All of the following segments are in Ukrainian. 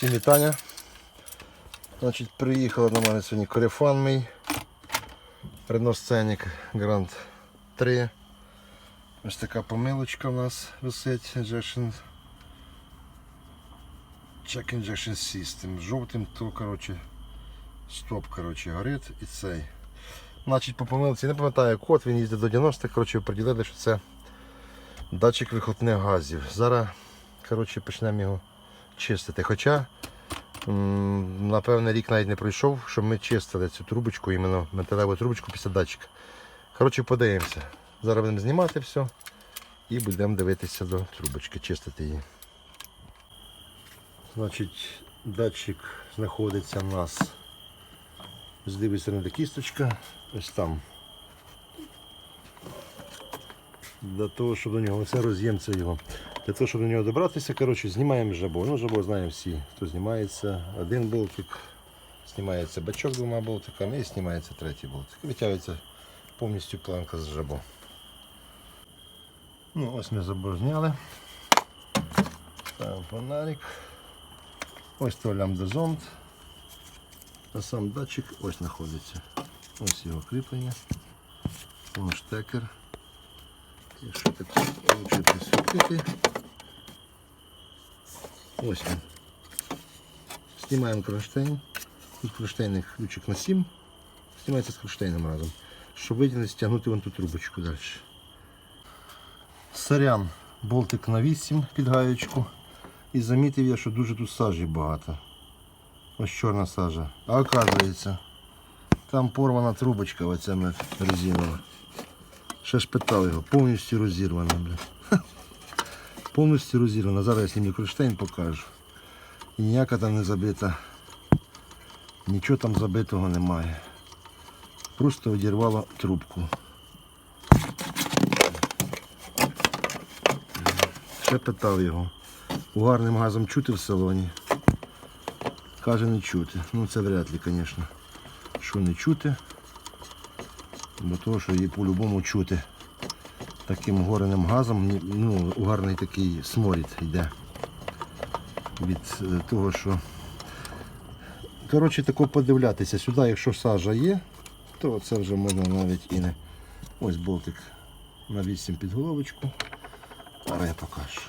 Всім вітання. Значить, приїхала до мене сьогодні корефан мій. Renault Grand 3. Ось така помилочка в нас висить. Injection. Check Injection System. Жовтим то коротше, стоп коротше, горить і цей. Значить, по помилці, не пам'ятаю код, він їздить до 90 коротше, приділили, що це датчик вихлопних газів. Зараз коротше, почнемо його чистити. Хоча, м, напевне, рік навіть не пройшов, щоб ми чистили цю трубочку, іменно металеву трубочку після датчика. Коротше, подивимося. Зараз будемо знімати все і будемо дивитися до трубочки, чистити її. Значить, датчик знаходиться у нас з лівої сторони кісточка, ось там. Для того, щоб до нього, це роз'єм його. Для того, щоб до нього добратися, коротше, знімаємо жабо. Ну, жабо знаємо всі, хто знімається. Один болтик, знімається бачок двома болтиками і знімається третій болтик. Витягується повністю планка з жабо. Ну, ось ми забор зняли. Ставимо фонарик. Ось то лямбдозонд. А сам датчик ось знаходиться. Ось його кріплення. Вон штекер. Якщо так лучше присвітити. Ось він. Кронштейн. Тут кронштейний ключик на 7. Знімається з кронштейном разом. Щоб виділити, стягнути вон ту трубочку далі. Сорян, болтик на 8 під гаєчку. І замітив я, що дуже тут сажі багато. Ось чорна сажа. А оказується, там порвана трубочка оця резинова. Ще ж питав його, повністю розірвана, бля. Ха. Повністю розірвана. Зараз я знімлю кронштейн покажу. І ніяка там не забита. Нічого там забитого немає. Просто одірвало трубку. Ще питав його. Угарним газом чути в салоні. Каже, не чути. Ну це вряд ли, звісно. Що не чути. Бо того, що її по-любому чути. Таким гореним газом, ну, угарний такий сморід йде. Від е, того, що. Коротше, тако подивлятися. Сюди, якщо сажа є, то це вже можна навіть і не. Ось болтик на 8 під головочку. Зараз я покажу.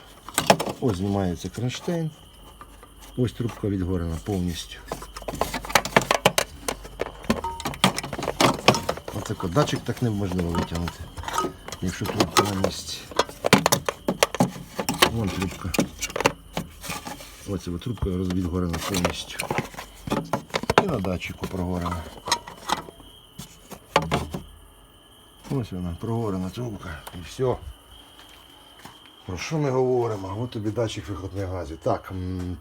Ось знімається кронштейн. Ось трубка відгорена повністю. Отако. Датчик так неможливо витягнути, якщо трубка на місці. Вон трубка. Ось ця трубка відгорена повністю. І на датчику прогорена. Ось вона, прогорена трубка. І все. Про що ми говоримо? От тобі датчик вихлопних газів. Так,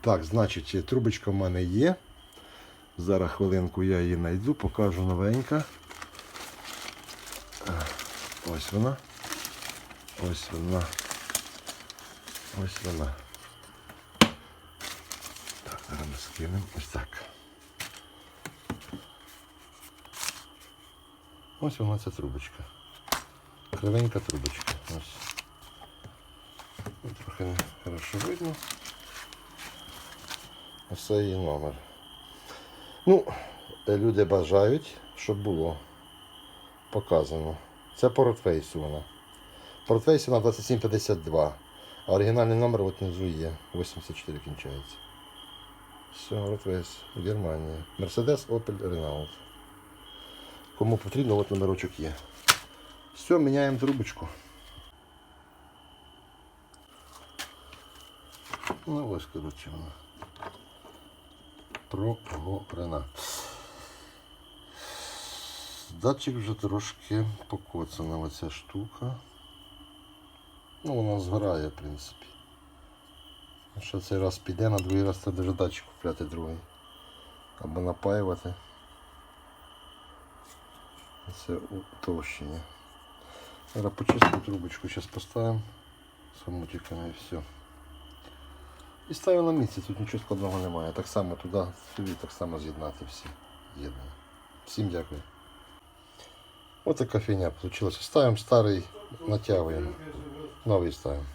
так, значить, трубочка в мене є. Зараз хвилинку я її знайду, покажу новенька. Ось вона. Ось вона. Ось вона. Так, зараз скинемо. Ось так. Ось вона ця трубочка. Кривенька трубочка. Ось. Трохи не хорошо видно. Ось її номер. Ну, е, люди бажають, щоб було показано. Це по ротфейсу вона. По ротфейсу вона 2752. А оригінальний номер от внизу є. 84 кінчається. Все, ротфейс, Германія. Мерседес, Opel, Renault. Кому потрібно, от номерочок є. Все, міняємо трубочку. Ну ось, коротше, вона. Прогорена. Датчик вже трошки покоцана оця штука. Ну, вона згорає, в принципі. Якщо цей раз піде, на другий раз треба вже датчик купляти другий. Або напаювати. Це утовщення. Зараз почистимо трубочку, зараз поставимо з хомутиками і все. І ставимо на місце, тут нічого складного немає. Так само туди, сюди, так само з'єднати всі з'єднання. Всім дякую. Ось такая фигня получилась. Ставим старый, натягиваем, новый ставимо.